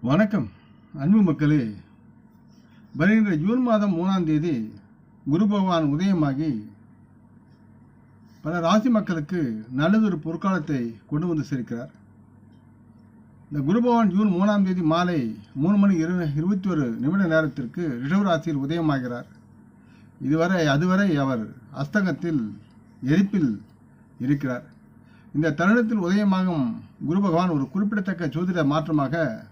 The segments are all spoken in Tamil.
வணக்கம் அன்பு மக்களே. வருகின்ற ஜூன் மாதம் மூணாம் தேதி குரு பகவான் உதயமாகி பல ராசி மக்களுக்கு நல்லதொரு பொற்காலத்தை கொண்டு வந்து சேர்க்கிறார். இந்த குரு பகவான் ஜூன் மூணாம் தேதி மாலை மூணு மணி இரு இருபத்தி ஒரு நிமிட நேரத்திற்கு ரிஷவ ராசியில் உதயமாகிறார். இதுவரை அதுவரை அவர் அஸ்தங்கத்தில் எரிப்பில் இருக்கிறார். இந்த தருணத்தில் உதயமாகும் குரு பகவான் ஒரு குறிப்பிடத்தக்க ஜோதிட மாற்றமாக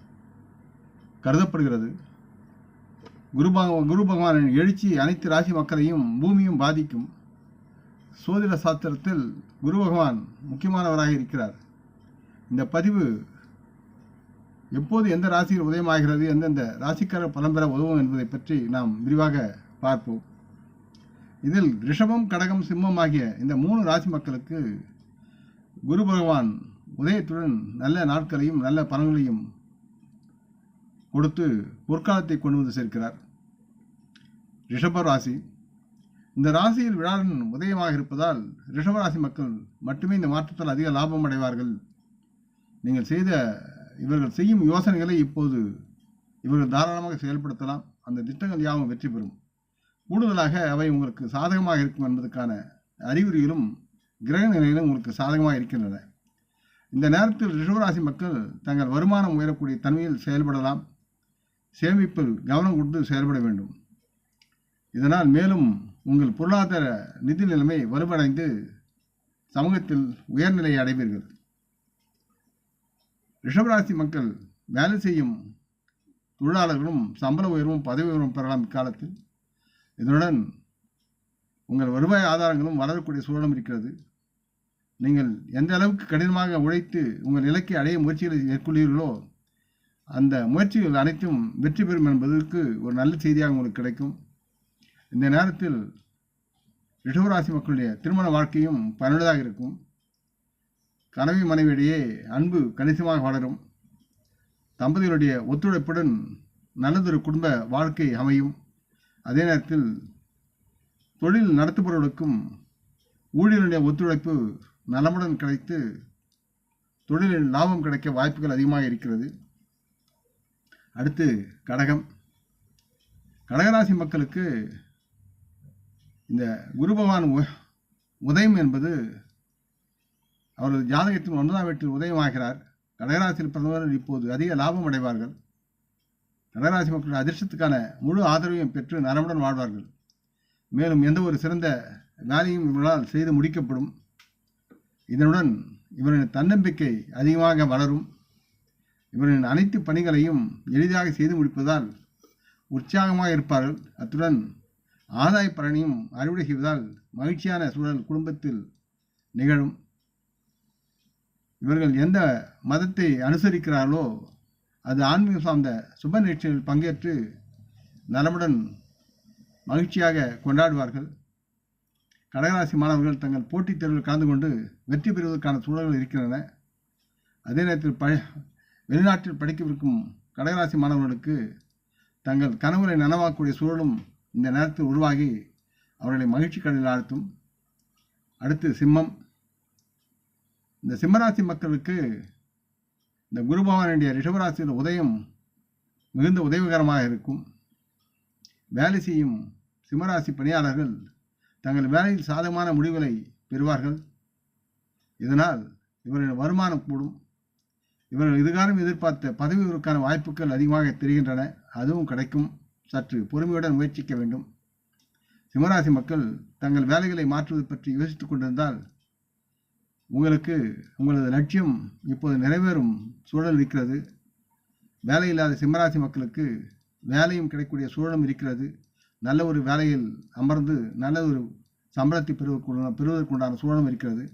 கருதப்படுகிறது. குரு பக குரு பகவானின் எழுச்சி அனைத்து ராசி மக்களையும் பூமியும் பாதிக்கும். சோதிட சாஸ்திரத்தில் குரு பகவான் முக்கியமானவராக இருக்கிறார். இந்த பதிவு எப்போது எந்த ராசியில் உதயமாகிறது எந்தெந்த ராசிக்கார பலம்பெற உதவும் என்பதை பற்றி நாம் விரிவாக பார்ப்போம். இதில் ரிஷபம் கடகம் சிம்மம் ஆகிய இந்த மூணு ராசி மக்களுக்கு குரு பகவான் உதயத்துடன் நல்ல நாட்களையும் நல்ல பலன்களையும் கொடுத்து பொற்காலத்தை கொண்டு வந்து சேர்க்கிறார். ரிஷப ராசி. இந்த ராசியில் விழாவின் உதயமாக இருப்பதால் ரிஷபராசி மக்கள் மட்டுமே இந்த மாற்றத்தால் அதிக லாபம் அடைவார்கள். நீங்கள் செய்த இவர்கள் செய்யும் யோசனைகளை இப்போது இவர்கள் தாராளமாக செயல்படுத்தலாம். அந்த திட்டங்கள் யாவும் வெற்றி பெறும். கூடுதலாக அவை உங்களுக்கு சாதகமாக இருக்கும் என்பதற்கான அறிகுறிகளும் கிரக நிலையிலும் உங்களுக்கு சாதகமாக இருக்கின்றன. இந்த நேரத்தில் ரிஷபராசி மக்கள் தங்கள் வருமானம் உயரக்கூடிய தன்மையில் செயல்படலாம். சேமிப்பில் கவனம் கொடுத்து செயல்பட வேண்டும். இதனால் மேலும் உங்கள் பொருளாதார நிதி நிலைமை வலுவடைந்து சமூகத்தில் உயர்நிலையை அடைவீர்கள். ரிஷபராசி மக்கள் வேலை செய்யும் தொழிலாளர்களும் சம்பள உயர்வும் பதவி உயர்வும் பெறலாம் இக்காலத்தில். இதனுடன் உங்கள் வருவாய் ஆதாரங்களும் வளரக்கூடிய சூழலும் இருக்கிறது. நீங்கள் எந்த அளவுக்கு கடினமாக உழைத்து உங்கள் இலக்கை அடைய முயற்சிகளை மேற்கொள்கிறீர்களோ அந்த முயற்சிகள் அனைத்தும் வெற்றி பெறும் என்பதற்கு ஒரு நல்ல செய்தியாக உங்களுக்கு கிடைக்கும். இந்த நேரத்தில் ரிஷவராசி மக்களுடைய திருமண வாழ்க்கையும் பயனுள்ளதாக இருக்கும். கனவி மனைவியிடையே அன்பு கணிசமாக வளரும். தம்பதிகளுடைய ஒத்துழைப்புடன் நல்லதொரு குடும்ப வாழ்க்கை அமையும். அதே நேரத்தில் தொழில் நடத்துபவர்களுக்கும் ஊழியருடைய ஒத்துழைப்பு நலமுடன் கிடைத்து தொழிலில் லாபம் கிடைக்க வாய்ப்புகள் அதிகமாக இருக்கிறது. அடுத்து கடகம். கடகராசி மக்களுக்கு இந்த குரு பகவான் உ- உதயம் என்பது அவரது ஜாதகத்தின் ஒன்பதாம் வீட்டில் உதயமாகிறார். கடகராசியில் பிறந்தவர்கள் இப்போது அதிக லாபம் அடைவார்கள். கடகராசி மக்களுடைய அதிர்ஷ்டத்துக்கான முழு ஆதரவையும் பெற்று நலமுடன் வாழ்வார்கள். மேலும் எந்த ஒரு சிறந்த வேலையும் இவர்களால் செய்து முடிக்கப்படும். இதனுடன் இவரின் தன்னம்பிக்கை அதிகமாக வளரும். இவரின் அனைத்து பணிகளையும் எளிதாக செய்து முடிப்பதால் உற்சாகமாக இருப்பார்கள். அத்துடன் ஆதாய பலனையும் அறுவடை செய்வதால் மகிழ்ச்சியான சூழல் குடும்பத்தில் நிகழும். இவர்கள் எந்த மதத்தை அனுசரிக்கிறார்களோ அது ஆன்மீகம் சார்ந்த சுப நிகழ்ச்சிகளில் பங்கேற்று நலமுடன் மகிழ்ச்சியாக கொண்டாடுவார்கள். கடகராசி மாணவர்கள் தங்கள் போட்டித் தேர்வில் கலந்து கொண்டு வெற்றி பெறுவதற்கான சூழல்கள் இருக்கின்றன. அதே நேரத்தில் ப வெளிநாட்டில் படிக்கவிருக்கும் கடகராசி மாணவர்களுக்கு தங்கள் கனவுகளை நனவாக்கக்கூடிய சூழலும் இந்த நேரத்தில் உருவாகி அவர்களை மகிழ்ச்சி கடலில் ஆழ்த்தும். அடுத்து சிம்மம். இந்த சிம்மராசி மக்களுக்கு இந்த குரு பகவானுடைய ரிஷபராசியில் உதயம் மிகுந்த உதவிகரமாக இருக்கும். வேலை செய்யும் சிம்மராசி பணியாளர்கள் தங்கள் வேலையில் சாதகமான முடிவுகளை பெறுவார்கள். இதனால் இவர்களின் வருமானம் கூடும். இவர்கள் இதுகாலம் எதிர்பார்த்த பதவிகளுக்கான வாய்ப்புகள் அதிகமாக தெரிகின்றன. அதுவும் கிடைக்கும். சற்று பொறுமையுடன் முயற்சிக்க வேண்டும். சிம்மராசி மக்கள் தங்கள் வேலைகளை மாற்றுவது பற்றி யோசித்துக் கொண்டிருந்தால் உங்களுக்கு உங்களது லட்சியம் இப்போது நிறைவேறும் சூழல் இருக்கிறது. வேலை இல்லாத சிம்மராசி மக்களுக்கு வேலையும் கிடைக்கக்கூடிய சூழலும் இருக்கிறது. நல்ல ஒரு வேலையில் அமர்ந்து நல்ல ஒரு சம்பளத்தை பெறுவதற்குண்டான பெறுவதற்குண்டான சூழலும் இருக்கிறது.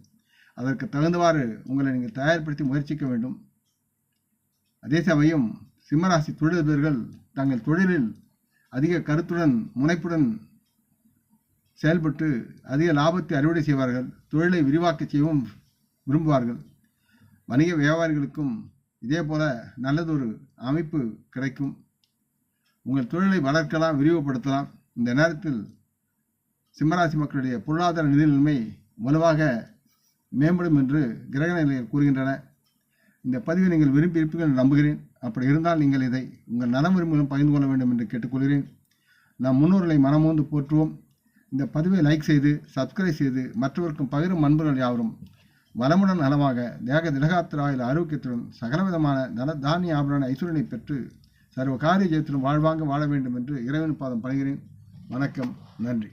அதற்கு தகுந்தவாறு உங்களை நீங்கள் தயார்படுத்தி முயற்சிக்க வேண்டும். அதே சமயம் சிம்மராசி தொழிலதிபர்கள் தங்கள் தொழிலில் அதிக கருத்துடன் முனைப்புடன் செயல்பட்டு அதிக லாபத்தை அறுவடை செய்வார்கள் தொழிலை விரிவாக்க செய்யவும் விரும்புவார்கள். வணிக வியாபாரிகளுக்கும் இதே போல நல்லதொரு அமைப்பு கிடைக்கும். உங்கள் தொழிலை வளர்க்கலாம் விரிவுபடுத்தலாம். இந்த நேரத்தில் சிம்மராசி மக்களுடைய பொருளாதார நிதி நிலைமை வலுவாக மேம்படும் என்று கிரக நிலைகள் கூறுகின்றன. இந்த பதிவை நீங்கள் விரும்பி இருப்பீர்கள் நம்புகிறேன். அப்படி இருந்தால் நீங்கள் இதை உங்கள் நலமுறை மூலம் பகிர்ந்து கொள்ள வேண்டும் என்று கேட்டுக்கொள்கிறேன். நம் முன்னோர்களை மனமோந்து போற்றுவோம். இந்த பதிவை லைக் செய்து சப்ஸ்கிரைப் செய்து மற்றவருக்கும் பகிரும் அன்புகள் யாவரும். வளமுடன் நலமாக தேக திலகாத்திராயில் ஆரோக்கியத்துடன் சகலவிதமான நல தானிய ஆபரண ஐஸ்வரனை பெற்று சர்வ காரிய ஜெயத்திலும் வாழ்வாங்க வாழ வேண்டும் என்று இறைவன் பாதம் பணிகிறேன். வணக்கம் நன்றி.